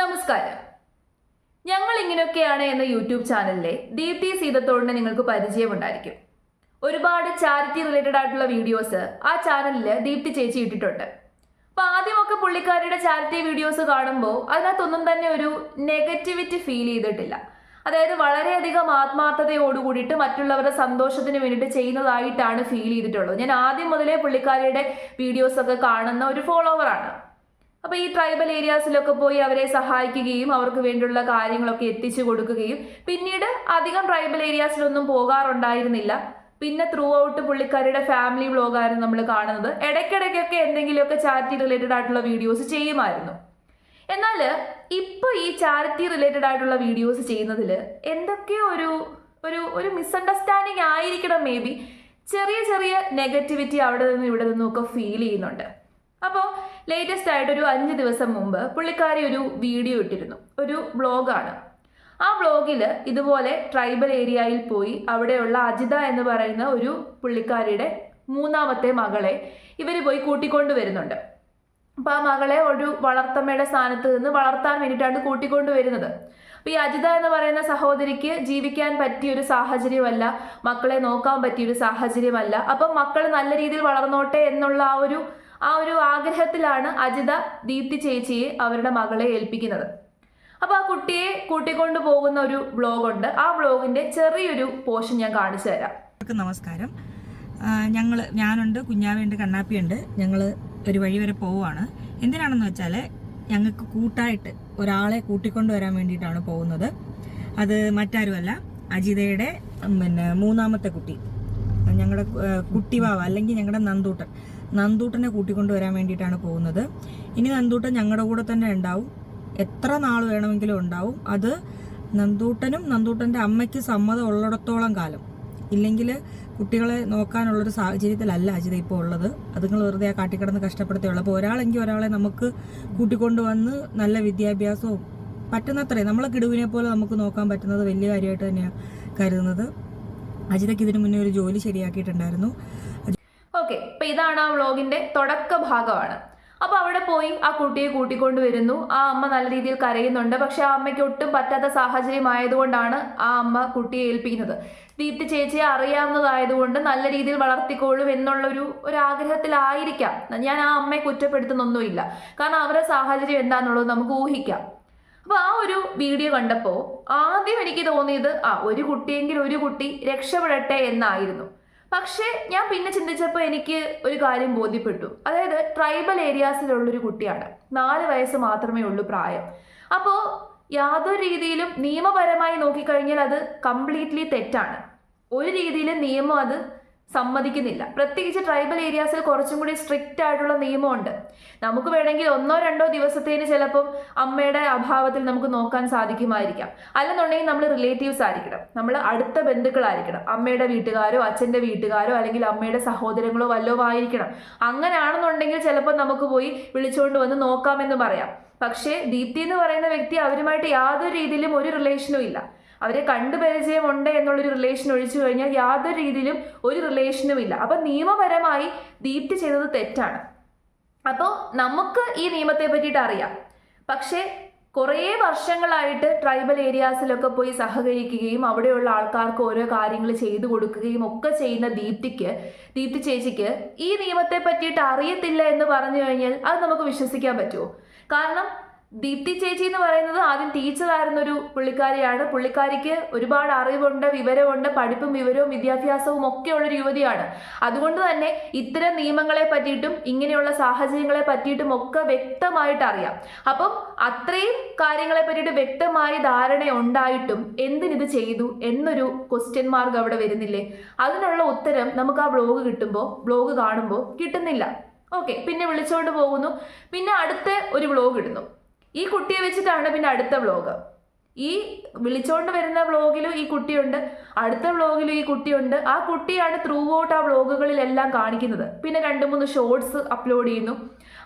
നമസ്കാരം. ഞങ്ങൾ ഇങ്ങനെയൊക്കെയാണ് എന്ന യൂട്യൂബ് ചാനലിലെ ദീപ്തി സീതത്തോടിനെ നിങ്ങൾക്ക് പരിചയമുണ്ടായിരിക്കും. ഒരുപാട് ചാരിറ്റി റിലേറ്റഡ് ആയിട്ടുള്ള വീഡിയോസ് ആ ചാനലിൽ ദീപ്തി ചേച്ചി ഇട്ടിട്ടുണ്ട്. അപ്പൊ ആദ്യമൊക്കെ പുള്ളിക്കാരിയുടെ ചാരിറ്റി വീഡിയോസ് കാണുമ്പോൾ അതിനകത്തൊന്നും തന്നെ ഒരു നെഗറ്റിവിറ്റി ഫീൽ ചെയ്തിട്ടില്ല. അതായത് വളരെയധികം ആത്മാർത്ഥതയോടുകൂടിയിട്ട് മറ്റുള്ളവരുടെ സന്തോഷത്തിന് വേണ്ടിയിട്ട് ചെയ്യുന്നതായിട്ടാണ് ഫീൽ ചെയ്തിട്ടുള്ളത്. ഞാൻ ആദ്യം മുതലേ പുള്ളിക്കാരിയുടെ വീഡിയോസൊക്കെ കാണുന്ന ഒരു ഫോളോവറാണ്. അപ്പൊ ഈ ട്രൈബൽ ഏരിയാസിലൊക്കെ പോയി അവരെ സഹായിക്കുകയും അവർക്ക് വേണ്ടിയുള്ള കാര്യങ്ങളൊക്കെ എത്തിച്ചു കൊടുക്കുകയും. പിന്നീട് അധികം ട്രൈബൽ ഏരിയാസിലൊന്നും പോകാറുണ്ടായിരുന്നില്ല. പിന്നെ ത്രൂ ഔട്ട് പുള്ളിക്കാരുടെ ഫാമിലി വ്ളോഗായിരുന്നു നമ്മൾ കാണുന്നത്. ഇടയ്ക്കിടയ്ക്കൊക്കെ എന്തെങ്കിലുമൊക്കെ ചാരിറ്റി റിലേറ്റഡ് ആയിട്ടുള്ള വീഡിയോസ് ചെയ്യുമായിരുന്നു. എന്നാൽ ഇപ്പൊ ഈ ചാരിറ്റി റിലേറ്റഡ് ആയിട്ടുള്ള വീഡിയോസ് ചെയ്യുന്നതിൽ എന്തൊക്കെ ഒരു ഒരു ഒരു മിസ്അണ്ടർസ്റ്റാൻഡിങ് ആയിരിക്കണം മേ ബി ചെറിയ ചെറിയ നെഗറ്റിവിറ്റി അവിടെ നിന്നും ഇവിടെ നിന്നും ഒക്കെ ഫീൽ ചെയ്യുന്നുണ്ട്. അപ്പോൾ ലേറ്റസ്റ്റ് ആയിട്ട് ഒരു അഞ്ച് ദിവസം മുമ്പ് പുള്ളിക്കാരി ഒരു വീഡിയോ ഇട്ടിരുന്നു. ഒരു ബ്ലോഗാണ് ആ ബ്ലോഗിൽ ഇതുപോലെ ട്രൈബൽ ഏരിയയിൽ പോയി അവിടെയുള്ള അജിത എന്ന് പറയുന്ന ഒരു പുള്ളിക്കാരിയുടെ മൂന്നാമത്തെ മകളെ ഇവർ പോയി കൂട്ടിക്കൊണ്ടു വരുന്നുണ്ട് അപ്പോൾ ആ മകളെ ഒരു വളർത്തമ്മയുടെ സ്ഥാനത്ത് നിന്ന് വളർത്താൻ വേണ്ടിയിട്ടാണ് കൂട്ടിക്കൊണ്ടു വരുന്നത് അപ്പോൾ ഈ അജിത എന്ന് പറയുന്ന സഹോദരിക്ക് ജീവിക്കാൻ പറ്റിയൊരു സാഹചര്യമല്ല മക്കളെ നോക്കാൻ പറ്റിയൊരു സാഹചര്യമല്ല. അപ്പം മക്കൾ നല്ല രീതിയിൽ വളർന്നോട്ടെ എന്നുള്ള ആ ഒരു ആ ഒരു ആഗ്രഹത്തിലാണ് അജിത ദീപ്തി ചേച്ചിയെ അവരുടെ മകളെ ഏൽപ്പിക്കുന്നത്. അപ്പോൾ ആ കുട്ടിയെ കൂട്ടിക്കൊണ്ടു പോകുന്ന ഒരു ബ്ലോഗുണ്ട് ആ ബ്ലോഗിന്റെ ചെറിയൊരു പോർഷൻ ഞാൻ കാണിച്ചു തരാം. നമസ്കാരം. ഞങ്ങൾ ഞാനുണ്ട് കുഞ്ഞാവിയുണ്ട് കണ്ണാപ്പിയുണ്ട്. ഞങ്ങൾ ഒരു വഴി വരെ പോവുകയാണ് എന്തിനാണെന്ന് വെച്ചാൽ ഞങ്ങൾക്ക് കൂട്ടായിട്ട് ഒരാളെ കൂട്ടിക്കൊണ്ട് വരാൻ വേണ്ടിയിട്ടാണ് പോകുന്നത്. അത് മറ്റാരുമല്ല അജിതയുടെ പിന്നെ മൂന്നാമത്തെ കുട്ടി. ഞങ്ങളുടെ കുട്ടിവാവ അല്ലെങ്കിൽ ഞങ്ങളുടെ നന്ദൂട്ടൻ. നന്ദൂട്ടനെ കൂട്ടിക്കൊണ്ട് വരാൻ വേണ്ടിയിട്ടാണ് പോകുന്നത്. ഇനി നന്ദൂട്ടൻ ഞങ്ങളുടെ കൂടെ തന്നെ ഉണ്ടാവും. എത്ര നാൾ വേണമെങ്കിലും ഉണ്ടാവും. അത് നന്ദൂട്ടനും നന്ദൂട്ടന്റെ അമ്മയ്ക്ക് സമ്മതം ഉള്ളിടത്തോളം കാലം. ഇല്ലെങ്കിൽ കുട്ടികളെ നോക്കാനുള്ളൊരു സാഹചര്യത്തിലല്ല അജിത ഇപ്പോൾ ഉള്ളത്. അതുങ്ങൾ വെറുതെ ആ കാട്ടിക്കിടന്ന് കഷ്ടപ്പെടുത്തുള്ളൂ അപ്പോൾ ഒരാളെങ്കിൽ ഒരാളെ നമുക്ക് കൂട്ടിക്കൊണ്ട് വന്ന് നല്ല വിദ്യാഭ്യാസവും പറ്റുന്നത്രേ. നമ്മളെ കിടുവിനെ പോലെ നമുക്ക് നോക്കാൻ പറ്റുന്നത് വലിയ കാര്യമായിട്ട് തന്നെയാണ് കരുതുന്നത്. അജിതയ്ക്ക് ഇതിനു മുന്നേ ഒരു ജോലി ശരിയാക്കിയിട്ടുണ്ടായിരുന്നു. ഓക്കെ ഇപ്പൊ ഇതാണ് ആ വ്ളോഗിന്റെ തുടക്ക ഭാഗമാണ്. അപ്പൊ അവിടെ പോയി ആ കുട്ടിയെ കൂട്ടിക്കൊണ്ട് വരുന്നു. ആ അമ്മ നല്ല രീതിയിൽ കരയുന്നുണ്ട്. പക്ഷെ ആ അമ്മയ്ക്ക് ഒട്ടും പറ്റാത്ത സാഹചര്യം ആയതുകൊണ്ടാണ് ആ അമ്മ കുട്ടിയെ ഏൽപ്പിക്കുന്നത്. ദീപ്തി ചേച്ചിയെ അറിയാവുന്നതായതുകൊണ്ട് നല്ല രീതിയിൽ വളർത്തിക്കോളും എന്നുള്ളൊരു ഒരു ആഗ്രഹത്തിലായിരിക്കാം ഞാൻ ആ അമ്മയെ കുറ്റപ്പെടുത്തുന്നൊന്നുമില്ല. കാരണം അവരുടെ സാഹചര്യം എന്താണെന്നുള്ളത് നമുക്ക് ഊഹിക്കാം. അപ്പൊ ആ ഒരു വീഡിയോ കണ്ടപ്പോൾ ആദ്യം എനിക്ക് തോന്നിയത് ആ ഒരു കുട്ടിയെങ്കിൽ ഒരു കുട്ടി രക്ഷപ്പെടട്ടെ എന്നായിരുന്നു. പക്ഷേ ഞാൻ പിന്നെ ചിന്തിച്ചപ്പോൾ എനിക്ക് ഒരു കാര്യം ബോധ്യപ്പെട്ടു. അതായത് ട്രൈബൽ ഏരിയാസിലുള്ളൊരു കുട്ടിയാണ്. നാല് വയസ്സ് മാത്രമേ ഉള്ളൂ പ്രായം. അപ്പോൾ യാതൊരു രീതിയിലും നിയമപരമായി നോക്കിക്കഴിഞ്ഞാൽ അത് കംപ്ലീറ്റ്ലി തെറ്റാണ്. ഒരു രീതിയിലും നിയമം അത് സമ്മതിക്കുന്നില്ല. പ്രത്യേകിച്ച് ട്രൈബൽ ഏരിയാസിൽ കുറച്ചും കൂടി സ്ട്രിക്റ്റ് ആയിട്ടുള്ള നിയമമുണ്ട്. നമുക്ക് വേണമെങ്കിൽ ഒന്നോ രണ്ടോ ദിവസത്തേന് ചിലപ്പം അമ്മയുടെ അഭാവത്തിൽ നമുക്ക് നോക്കാൻ സാധിക്കുമായിരിക്കാം. അല്ലെന്നുണ്ടെങ്കിൽ നമ്മൾ റിലേറ്റീവ്സ് ആയിരിക്കണം. നമ്മൾ അടുത്ത ബന്ധുക്കളായിരിക്കണം. അമ്മയുടെ വീട്ടുകാരോ അച്ഛന്റെ വീട്ടുകാരോ അല്ലെങ്കിൽ അമ്മയുടെ സഹോദരങ്ങളോ വല്ലോ ആയിരിക്കണം. അങ്ങനെയാണെന്നുണ്ടെങ്കിൽ ചിലപ്പോൾ നമുക്ക് പോയി വിളിച്ചുകൊണ്ട് വന്ന് നോക്കാമെന്ന് പറയാം. പക്ഷേ ദീപ്തി എന്ന് പറയുന്ന വ്യക്തി അവരുമായിട്ട് യാതൊരു രീതിയിലും ഒരു റിലേഷനും ഇല്ല. അവരെ കണ്ടു പരിചയമുണ്ട് എന്നുള്ളൊരു റിലേഷൻ ഒഴിച്ചു കഴിഞ്ഞാൽ യാതൊരു രീതിയിലും ഒരു റിലേഷനും ഇല്ല. അപ്പം നിയമപരമായി ദീപ്തി ചെയ്തത് തെറ്റാണ്. അപ്പോൾ നമുക്ക് ഈ നിയമത്തെ പറ്റിയിട്ട് അറിയാം. പക്ഷേ കുറേ വർഷങ്ങളായിട്ട് ട്രൈബൽ ഏരിയാസിലൊക്കെ പോയി സഹകരിക്കുകയും അവിടെയുള്ള ആൾക്കാർക്ക് ഓരോ കാര്യങ്ങൾ ചെയ്തു കൊടുക്കുകയും ഒക്കെ ചെയ്യുന്ന ദീപ്തിക്ക് ദീപ്തി ചേച്ചിക്ക് ഈ നിയമത്തെ പറ്റിയിട്ട് അറിയത്തില്ല എന്ന് പറഞ്ഞു കഴിഞ്ഞാൽ അത് നമുക്ക് വിശ്വസിക്കാൻ പറ്റുമോ? കാരണം ദീപ്തി ചേച്ചി എന്ന് പറയുന്നത് ആദ്യം ടീച്ചറായിരുന്ന ഒരു പുള്ളിക്കാരിയാണ്. പുള്ളിക്കാരിക്ക് ഒരുപാട് അറിവുണ്ട് വിവരമുണ്ട് പഠിപ്പും വിവരവും വിദ്യാഭ്യാസവും ഒക്കെ ഉള്ളൊരു യുവതിയാണ്. അതുകൊണ്ട് തന്നെ ഇത്തരം നിയമങ്ങളെ പറ്റിയിട്ടും ഇങ്ങനെയുള്ള സാഹചര്യങ്ങളെ പറ്റിയിട്ടും ഒക്കെ വ്യക്തമായിട്ട് അറിയാം. അപ്പം അത്രയും കാര്യങ്ങളെ പറ്റിയിട്ട് വ്യക്തമായ ധാരണ ഉണ്ടായിട്ടും എന്തിനിത് ചെയ്തു എന്നൊരു ക്വസ്റ്റ്യൻ മാർക്ക് അവിടെ വരുന്നില്ലേ? അതിനുള്ള ഉത്തരം നമുക്ക് ആ ബ്ലോഗ് കിട്ടുമ്പോൾ ബ്ലോഗ് കാണുമ്പോൾ കിട്ടുന്നില്ല. ഓക്കെ പിന്നെ വിളിച്ചോണ്ട് പോകുന്നു. പിന്നെ അടുത്ത ഒരു ബ്ലോഗ് ഇടുന്നു. ഈ കുട്ടിയെ വെച്ചിട്ടാണ് പിന്നെ അടുത്ത വ്ലോഗ് ഈ വിളിച്ചോണ്ട് വരുന്ന വ്ലോഗിലും ഈ കുട്ടിയുണ്ട്. അടുത്ത വ്ലോഗിലും ഈ കുട്ടിയുണ്ട്. ആ കുട്ടിയാണ് ത്രൂ ഔട്ട് ആ വ്ലോഗുകളിലെല്ലാം കാണിക്കുന്നത്. പിന്നെ രണ്ട് മൂന്ന് ഷോർട്സ് അപ്ലോഡ് ചെയ്യുന്നു.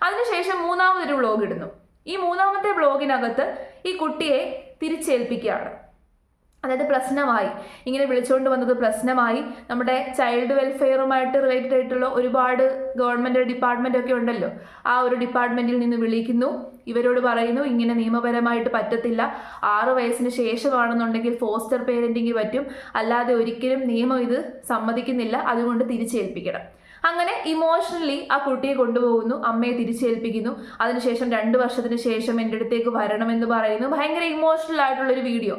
അതിനുശേഷം മൂന്നാമതൊരു വ്ലോഗ് ഇടുന്നു. ഈ മൂന്നാമത്തെ വ്ലോഗിനകത്ത് ഈ കുട്ടിയെ തിരിച്ചേൽപ്പിക്കുകയാണ്. അതായത് പ്രശ്നമായി. ഇങ്ങനെ വിളിച്ചുകൊണ്ട് വന്നത് പ്രശ്നമായി. നമ്മുടെ ചൈൽഡ് വെൽഫെയറുമായിട്ട് റിലേറ്റഡ് ആയിട്ടുള്ള ഒരുപാട് ഗവൺമെന്റ് ഡിപ്പാർട്ട്മെന്റ് ഒക്കെ ഉണ്ടല്ലോ. ആ ഒരു ഡിപ്പാർട്ട്മെന്റിൽ നിന്ന് വിളിക്കുന്നു. ഇവരോട് പറയുന്നു ഇങ്ങനെ നിയമപരമായിട്ട് പറ്റത്തില്ല. ആറ് വയസ്സിന് ശേഷമാണെന്നുണ്ടെങ്കിൽ ഫോസ്റ്റർ പേരന്റിങ് പറ്റും. അല്ലാതെ ഒരിക്കലും നിയമം ഇത് സമ്മതിക്കുന്നില്ല. അതുകൊണ്ട് തിരിച്ചേൽപ്പിക്കണം. അങ്ങനെ ഇമോഷണലി ആ കുട്ടിയെ കൊണ്ടുപോകുന്നു. അമ്മയെ തിരിച്ചേൽപ്പിക്കുന്നു. അതിനുശേഷം രണ്ട് വർഷത്തിന് ശേഷം എന്റെ അടുത്തേക്ക് വരണമെന്ന് പറയുന്നു. ഭയങ്കര ഇമോഷണൽ ആയിട്ടുള്ളൊരു വീഡിയോ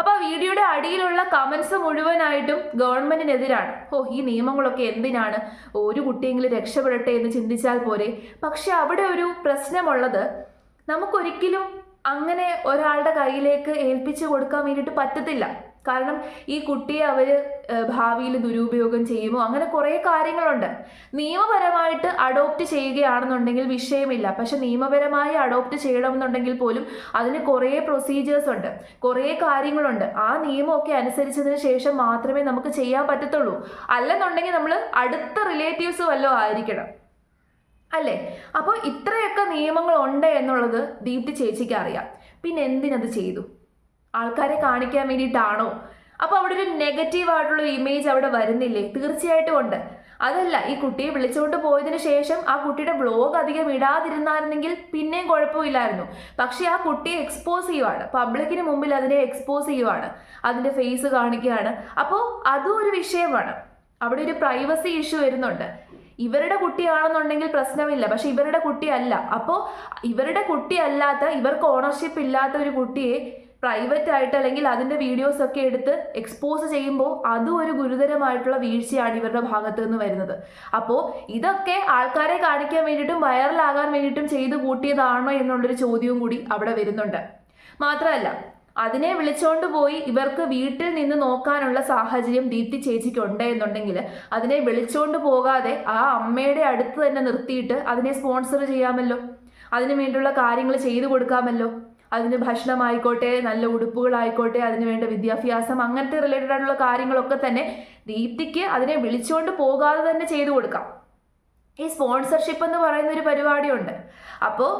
അപ്പോൾ വീഡിയോയുടെ അടിയിലുള്ള കമൻസ് മുഴുവനായിട്ടും ഗവൺമെന്റിനെതിരാണ്. ഓ ഈ നിയമങ്ങളൊക്കെ എന്തിനാണ് ഒരു കുട്ടിയെങ്കിലും രക്ഷപ്പെടട്ടെ എന്ന് ചിന്തിച്ചാൽ പോരെ? പക്ഷെ അവിടെ ഒരു പ്രശ്നമുള്ളത് നമുക്കൊരിക്കലും അങ്ങനെ ഒരാളുടെ കയ്യിലേക്ക് ഏൽപ്പിച്ചു കൊടുക്കാൻ വേണ്ടിയിട്ട് പറ്റത്തില്ല. കാരണം ഈ കുട്ടിയെ അവർ ഭാവിയിൽ ദുരുപയോഗം ചെയ്യുമോ? അങ്ങനെ കുറേ കാര്യങ്ങളുണ്ട്. നിയമപരമായിട്ട് അഡോപ്റ്റ് ചെയ്യുകയാണെന്നുണ്ടെങ്കിൽ വിഷയമില്ല. പക്ഷെ നിയമപരമായി അഡോപ്റ്റ് ചെയ്യണമെന്നുണ്ടെങ്കിൽ പോലും അതിന് കുറേ പ്രൊസീജിയേഴ്സ് ഉണ്ട്. കുറേ കാര്യങ്ങളുണ്ട്. ആ നിയമമൊക്കെ അനുസരിച്ചതിന് ശേഷം മാത്രമേ നമുക്ക് ചെയ്യാൻ പറ്റത്തുള്ളൂ. അല്ലെന്നുണ്ടെങ്കിൽ നമ്മൾ അടുത്ത റിലേറ്റീവ്സ് വല്ലതും ആയിരിക്കണം. അല്ലേ? അപ്പോൾ ഇത്രയൊക്കെ നിയമങ്ങളുണ്ട് എന്നുള്ളത് ദീപ്തി ചേച്ചിക്ക് അറിയാം. പിന്നെ എന്തിനത് ചെയ്തു? ആൾക്കാരെ കാണിക്കാൻ വേണ്ടിയിട്ടാണോ? അപ്പോൾ അവിടെ ഒരു നെഗറ്റീവ് ആയിട്ടുള്ള ഇമേജ് അവിടെ വരുന്നില്ലേ? തീർച്ചയായിട്ടും ഉണ്ട്. അതല്ല ഈ കുട്ടിയെ വിളിച്ചുകൊണ്ട് പോയതിനു ശേഷം ആ കുട്ടിയുടെ ബ്ലോഗ് അധികം ഇടാതിരുന്നായിരുന്നെങ്കിൽ പിന്നെയും കുഴപ്പമില്ലായിരുന്നു. പക്ഷേ ആ കുട്ടിയെ എക്സ്പോസ് ചെയ്യുവാണ്. പബ്ലിക്കിന് മുമ്പിൽ അതിനെ എക്സ്പോസ് ചെയ്യുവാണ്. അതിന്റെ ഫേസ് കാണിക്കുകയാണ്. അപ്പോൾ അതും ഒരു വിഷയമാണ്. അവിടെ ഒരു പ്രൈവസി ഇഷ്യൂ വരുന്നുണ്ട്. ഇവരുടെ കുട്ടിയാണെന്നുണ്ടെങ്കിൽ പ്രശ്നമില്ല. പക്ഷെ ഇവരുടെ കുട്ടിയല്ല. അപ്പോൾ ഇവരുടെ കുട്ടിയല്ലാത്ത ഇവർക്ക് ഓണർഷിപ്പ് ഇല്ലാത്ത ഒരു കുട്ടിയെ പ്രൈവറ്റ് ആയിട്ട് അല്ലെങ്കിൽ അതിന്റെ വീഡിയോസ് ഒക്കെ എടുത്ത് എക്സ്പോസ് ചെയ്യുമ്പോൾ അതും ഒരു ഗുരുതരമായിട്ടുള്ള വീഴ്ചയാണ് ഇവരുടെ ഭാഗത്ത് നിന്ന് വരുന്നത്. അപ്പോൾ ഇതൊക്കെ ആൾക്കാരെ കാണിക്കാൻ വേണ്ടിയിട്ടും വൈറലാകാൻ വേണ്ടിയിട്ടും ചെയ്തു കൂട്ടിയതാണോ എന്നുള്ളൊരു ചോദ്യവും കൂടി അവിടെ വരുന്നുണ്ട്. മാത്രമല്ല അതിനെ വിളിച്ചോണ്ട് പോയി ഇവർക്ക് വീട്ടിൽ നിന്ന് നോക്കാനുള്ള സാഹചര്യം ദീപ്തി ചേച്ചിക്ക് ഉണ്ട് എന്നുണ്ടെങ്കിൽ അതിനെ വിളിച്ചോണ്ട് പോകാതെ ആ അമ്മയുടെ അടുത്ത് തന്നെ നിർത്തിയിട്ട് അതിനെ സ്പോൺസർ ചെയ്യാമല്ലോ? അതിനു വേണ്ടിയുള്ള കാര്യങ്ങൾ ചെയ്തു കൊടുക്കാമല്ലോ? അതിന് ഭക്ഷണമായിക്കോട്ടെ നല്ല ഉടുപ്പുകളായിക്കോട്ടെ അതിന് വേണ്ട വിദ്യാഭ്യാസം അങ്ങനത്തെ റിലേറ്റഡ് ആയിട്ടുള്ള കാര്യങ്ങളൊക്കെ തന്നെ ദീപ്തിക്ക് അതിനെ വിളിച്ചുകൊണ്ട് പോകാതെ തന്നെ ചെയ്തു കൊടുക്കാം. ഈ സ്പോൺസർഷിപ്പ് എന്ന് പറയുന്ന ഒരു പരിപാടിയുണ്ട്. അപ്പോൾ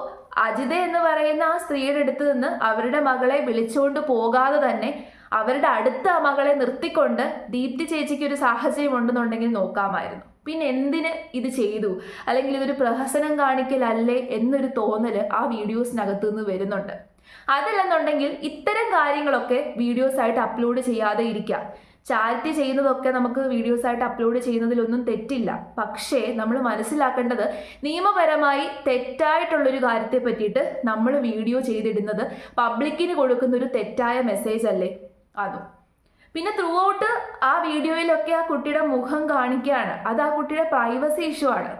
അജിത എന്ന് പറയുന്ന ആ സ്ത്രീയുടെ അടുത്ത് നിന്ന് അവരുടെ മകളെ വിളിച്ചുകൊണ്ട് പോകാതെ തന്നെ അവരുടെ അടുത്ത ആ മകളെ നിർത്തിക്കൊണ്ട് ദീപ്തി ചേച്ചിക്ക് ഒരു സാഹചര്യം ഉണ്ടെന്നുണ്ടെങ്കിൽ നോക്കാമായിരുന്നു. പിന്നെ എന്തിന് ഇത് ചെയ്തു? അല്ലെങ്കിൽ ഇതൊരു പ്രഹസനം കാണിക്കലല്ലേ എന്നൊരു തോന്നൽ ആ വീഡിയോസിനകത്തു നിന്ന് വരുന്നുണ്ട്. അതല്ലെന്നുണ്ടെങ്കിൽ ഇത്തരം കാര്യങ്ങളൊക്കെ വീഡിയോസ് ആയിട്ട് അപ്ലോഡ് ചെയ്യാതെ ഇരിക്കാം. ചാരിറ്റി ചെയ്യുന്നതൊക്കെ നമുക്ക് വീഡിയോസ് ആയിട്ട് അപ്ലോഡ് ചെയ്യുന്നതിലൊന്നും തെറ്റില്ല. പക്ഷേ നമ്മൾ മനസ്സിലാക്കേണ്ടത് നിയമപരമായി തെറ്റായിട്ടുള്ളൊരു കാര്യത്തെ പറ്റിയിട്ട് നമ്മൾ വീഡിയോ ചെയ്തിടുന്നത് പബ്ലിക്കിന് കൊടുക്കുന്ന ഒരു തെറ്റായ മെസ്സേജ് അല്ലേ? അതും. പിന്നെ ത്രൂ ഔട്ട് ആ വീഡിയോയിലൊക്കെ ആ കുട്ടിയുടെ മുഖം കാണിക്കുകയാണ് അത് ആ കുട്ടിയുടെ പ്രൈവസി ഇഷ്യൂ ആണ്.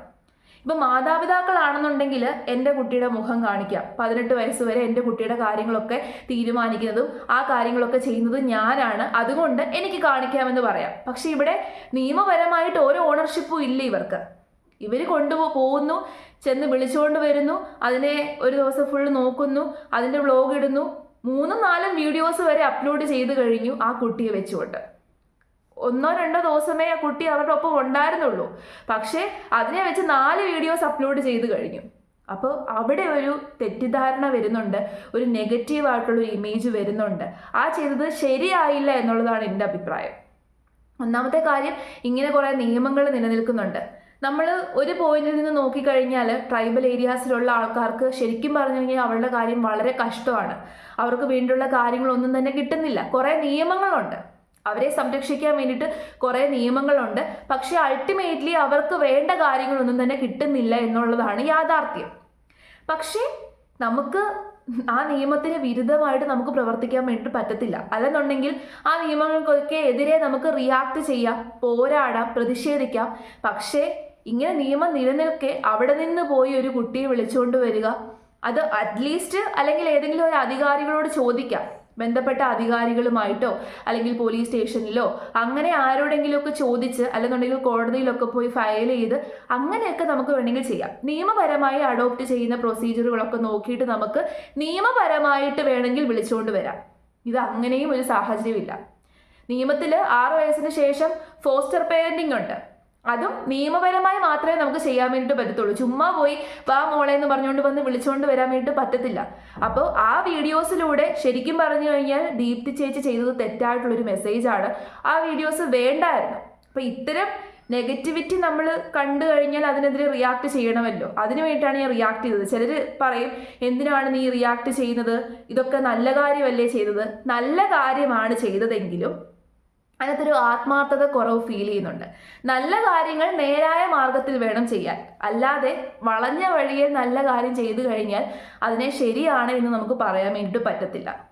ഇപ്പം മാതാപിതാക്കളാണെന്നുണ്ടെങ്കിൽ എന്റെ കുട്ടിയുടെ മുഖം കാണിക്കാം. പതിനെട്ട് വയസ്സ് വരെ എന്റെ കുട്ടിയുടെ കാര്യങ്ങളൊക്കെ തീരുമാനിക്കുന്നതും ആ കാര്യങ്ങളൊക്കെ ചെയ്യുന്നതും ഞാനാണ്. അതുകൊണ്ട് എനിക്ക് കാണിക്കാമെന്ന് പറയാം. പക്ഷെ ഇവിടെ നിയമപരമായിട്ട് ഓരോ ഓണർഷിപ്പും ഇല്ല ഇവർക്ക്. ഇവർ കൊണ്ടുപോകുന്നു ചെന്ന് വിളിച്ചുകൊണ്ട് വരുന്നു അതിനെ ഒരു ദിവസം ഫുള്ള് നോക്കുന്നു അതിന്റെ വ്ളോഗ് ഇടുന്നു. മൂന്നും നാലും വീഡിയോസ് വരെ അപ്ലോഡ് ചെയ്ത് കഴിഞ്ഞു ആ കുട്ടിയെ വെച്ചുകൊണ്ട് ഒന്നോ രണ്ടോ ദിവസമേ ആ കുട്ടി അവരുടെ ഒപ്പം ഉണ്ടായിരുന്നുള്ളൂ. പക്ഷേ അതിനെ വെച്ച് നാല് വീഡിയോസ് അപ്ലോഡ് ചെയ്ത് കഴിഞ്ഞു. അപ്പോൾ അവിടെ ഒരു തെറ്റിദ്ധാരണ വരുന്നുണ്ട് ഒരു നെഗറ്റീവ് ആയിട്ടുള്ള ഒരു ഇമേജ് വരുന്നുണ്ട്. ആ ചെയ്തത് ശരിയായില്ല എന്നുള്ളതാണ് എന്റെ അഭിപ്രായം. ഒന്നാമത്തെ കാര്യം ഇങ്ങനെ കുറേ നിയമങ്ങൾ നിലനിൽക്കുന്നുണ്ട്. നമ്മൾ ഒരു പോയിന്റിൽ നിന്ന് നോക്കിക്കഴിഞ്ഞാൽ ട്രൈബൽ ഏരിയാസിലുള്ള ആൾക്കാർക്ക് ശരിക്കും പറഞ്ഞു കഴിഞ്ഞാൽ അവരുടെ കാര്യം വളരെ കഷ്ടമാണ്. അവർക്ക് വേണ്ടിയുള്ള കാര്യങ്ങളൊന്നും തന്നെ കിട്ടുന്നില്ല. കുറേ നിയമങ്ങളുണ്ട്. അവരെ സംരക്ഷിക്കാൻ വേണ്ടിയിട്ട് കുറേ നിയമങ്ങളുണ്ട്. പക്ഷേ അൾട്ടിമേറ്റ്ലി അവർക്ക് വേണ്ട കാര്യങ്ങളൊന്നും തന്നെ കിട്ടുന്നില്ല എന്നുള്ളതാണ് യാഥാർത്ഥ്യം. പക്ഷേ നമുക്ക് ആ നിയമത്തിന് വിരുദ്ധമായിട്ട് നമുക്ക് പ്രവർത്തിക്കാൻ വേണ്ടിയിട്ട് പറ്റത്തില്ല. അല്ലെന്നുണ്ടെങ്കിൽ ആ നിയമങ്ങൾക്കൊക്കെ എതിരെ നമുക്ക് റിയാക്ട് ചെയ്യാം പോരാടാം പ്രതിഷേധിക്കാം. പക്ഷേ ഇങ്ങനെ നിയമം നിലനിൽക്കെ അവിടെ നിന്ന് പോയി ഒരു കുട്ടിയെ വിളിച്ചുകൊണ്ട് വരിക അത് അറ്റ്ലീസ്റ്റ് അല്ലെങ്കിൽ ഏതെങ്കിലും ഒരു അധികാരികളോട് ചോദിക്കാം. ബന്ധപ്പെട്ട അധികാരികളുമായിട്ടോ അല്ലെങ്കിൽ പോലീസ് സ്റ്റേഷനിലോ അങ്ങനെ ആരോടെങ്കിലുമൊക്കെ ചോദിച്ച് അല്ലെന്നുണ്ടെങ്കിൽ കോടതിയിലൊക്കെ പോയി ഫയൽ ചെയ്ത് അങ്ങനെയൊക്കെ നമുക്ക് വേണമെങ്കിൽ ചെയ്യാം. നിയമപരമായി അഡോപ്റ്റ് ചെയ്യുന്ന പ്രൊസീജിയറുകളൊക്കെ നോക്കിയിട്ട് നമുക്ക് നിയമപരമായിട്ട് വേണമെങ്കിൽ വിളിച്ചുകൊണ്ട് വരാം. ഇത് അങ്ങനെയും ഒരു സാഹചര്യമില്ല. നിയമത്തിൽ ആറ് വയസ്സിന് ശേഷം ഫോസ്റ്റർ പേരന്റിംഗ് ഉണ്ട്. അതും നിയമപരമായി മാത്രമേ നമുക്ക് ചെയ്യാൻ വേണ്ടിയിട്ട് പറ്റത്തുള്ളൂ. ചുമ്മാ പോയി വാ മോളെ എന്ന് പറഞ്ഞുകൊണ്ട് വന്ന് വിളിച്ചുകൊണ്ട് വരാൻ വേണ്ടിയിട്ട് പറ്റത്തില്ല. അപ്പോൾ ആ വീഡിയോസിലൂടെ ശരിക്കും പറഞ്ഞു കഴിഞ്ഞാൽ ദീപ്തി ചേച്ചി ചെയ്തത് തെറ്റായിട്ടുള്ളൊരു മെസ്സേജാണ്. ആ വീഡിയോസ് വേണ്ടായിരുന്നു. അപ്പോൾ ഇത്തരം നെഗറ്റിവിറ്റി നമ്മൾ കണ്ടു കഴിഞ്ഞാൽ അതിനെതിരെ റിയാക്ട് ചെയ്യണമല്ലോ. അതിനു വേണ്ടിയിട്ടാണ് ഞാൻ റിയാക്ട് ചെയ്തത്. ചിലർ പറയും എന്തിനാണ് നീ റിയാക്ട് ചെയ്യുന്നത്? ഇതൊക്കെ നല്ല കാര്യമല്ലേ ചെയ്തത്? നല്ല കാര്യമാണ് ചെയ്തതെങ്കിലും അതിനകത്തൊരു ആത്മാർത്ഥത കുറവ് ഫീൽ ചെയ്യുന്നുണ്ട്. നല്ല കാര്യങ്ങൾ നേരായ മാർഗത്തിൽ വേണം ചെയ്യാൻ. അല്ലാതെ വളഞ്ഞ വഴിയിൽ നല്ല കാര്യം ചെയ്തു കഴിഞ്ഞാൽ അതിനെ ശരിയാണ് എന്ന് നമുക്ക് പറയാൻ വേണ്ടിയിട്ട് പറ്റത്തില്ല.